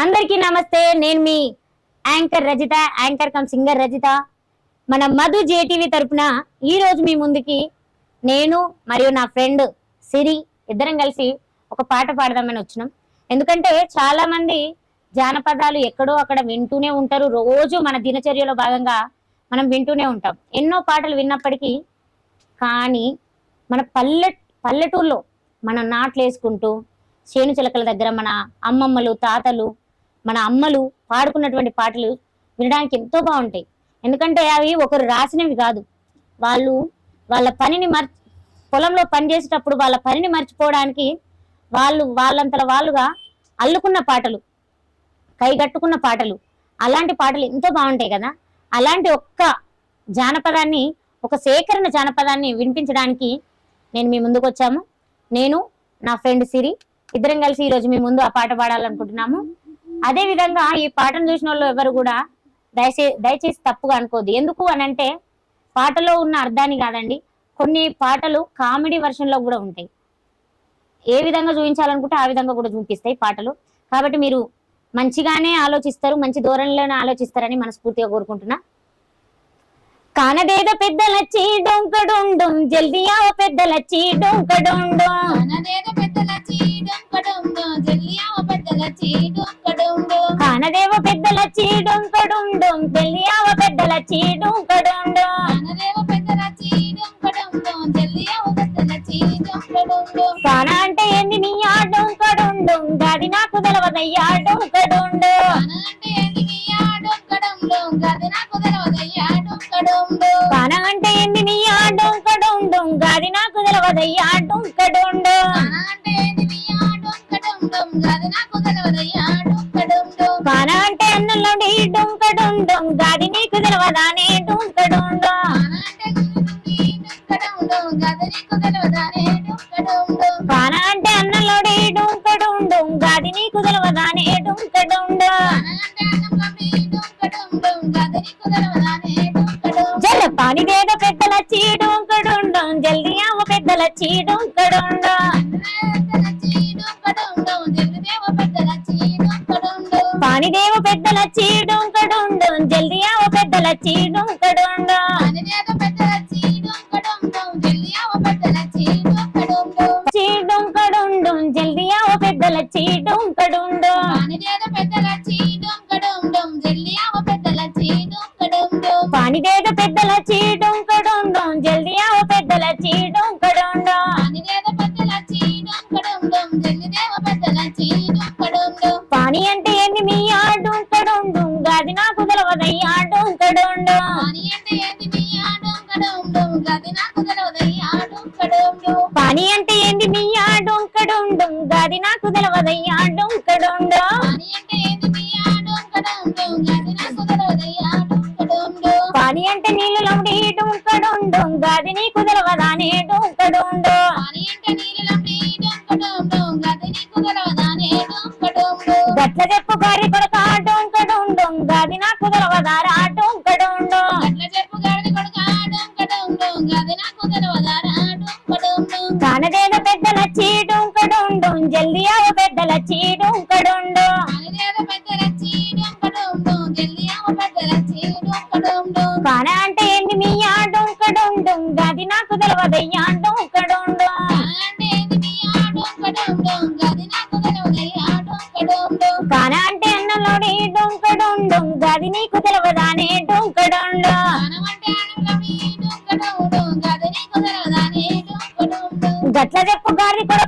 అందరికీ నమస్తే నేను మీ anchor Rajitha anchor cum singer Rajitha. మన మధు జేటీవీ తరపున ఈరోజు మీ ముందుకి నేను మరియు నా ఫ్రెండ్ సిరి ఇద్దరం కలిసి ఒక పాట పాడదామని వచ్చినాం. ఎందుకంటే చాలా మంది జానపదాలు ఎక్కడో అక్కడ వింటూనే ఉంటారు. రోజు మన దినచర్యలో భాగంగా మనం వింటూనే ఉంటాం. ఎన్నో పాటలు విన్నప్పటికీ కానీ మన పల్లె పల్లెటూరులో మన నాట్లు వేసుకుంటూ చేను చిలకల దగ్గర మన అమ్మమ్మలు తాతలు మన అమ్మలు పాడుకున్నటువంటి పాటలు వినడానికి ఎంతో బాగుంటాయి. ఎందుకంటే అవి ఒకరు రాసినవి కాదు. వాళ్ళు వాళ్ళ పనిని మర్ పొలంలో పని చేసేటప్పుడు వాళ్ళ పనిని మర్చిపోవడానికి వాళ్ళు వాళ్ళంతల వాళ్ళుగా అల్లుకున్న పాటలు కైగట్టుకున్న పాటలు అలాంటి పాటలు ఎంతో బాగుంటాయి కదా. అలాంటి ఒక్క జానపదాన్ని ఒక సేకరణ జానపదాన్ని వినిపించడానికి నేను మీ ముందుకు వచ్చాము. నేను నా ఫ్రెండ్ సిరి ఇద్దరం కలిసి ఈరోజు మీ ముందు ఆ పాట పాడాలనుకుంటున్నాము. అదే విధంగా ఈ పాటను చూసిన వాళ్ళు ఎవరు కూడా దయచేసి దయచేసి తప్పుగా అనుకోద్దు ఎందుకు అని అంటే పాటలో ఉన్న అర్థాన్ని కాదండి కొన్ని పాటలు కామెడీ లో కూడా ఉంటాయి. ఏ విధంగా చూపించాలనుకుంటే ఆ విధంగా కూడా చూపిస్తాయి పాటలు. కాబట్టి మీరు మంచిగానే ఆలోచిస్తారు మంచి ధోరణిలోనే ఆలోచిస్తారని మనస్ఫూర్తిగా కోరుకుంటున్నా. కానదేద పెద్దలచ్చి డొంకడుండుం జల్దియా ఓ పెద్దలచ్చి డొంకడుండుం అనదేద పెద్దలచ్చి డొంకడుండు పెద్ద పెద్దలచ్చి డొంక కానదేవ పెద్దలచ్చి డొంకడుండుం జల్దియా ఓ పెద్దలచ్చి డొంకడుండుం అనదేవ పెద్దలచ్చి డొంకడుండు జల్లియావ పెద్దలచ్చి డొంకడుండు కాన అంటే తెలవదానే డొంకడుండు అన అంటే డొంకడుండు గది గది నీకు తెలవదానే డొంకడుండు జల పానిదేద పెద్దల చీడొంకడుండం జల్ది అవ పెద్దల చీడొంకడుండం పానిదేవ పెద్దల చీడొంకడుండం జల్దీ ఆవ పెద్దల చీడు చీడొంకడుండం పాని అంటే ఏంది మీ ఆడుంకడుండం గది నాకు తెలవదయ్యా ఆడుంకడుండం పాని అంటే నీళ్ళు లౌడి డుంకడుండం గది నీకు తెలవదానే డుంకడుండం గట్ల చెప్పు గారి కొడక డుంకడుండం గది నాకు తెలవదారా కాన అంటే ఏంది మీ ఆడుంకడుండం గది నాకు తెలవదయ్యా డుంకడుండం కాన అంటే అన్నంలోని డుంకడుండం గది నీకు తెలవదానే డుంకడుండం గట్ల చెప్పు గారి కూడా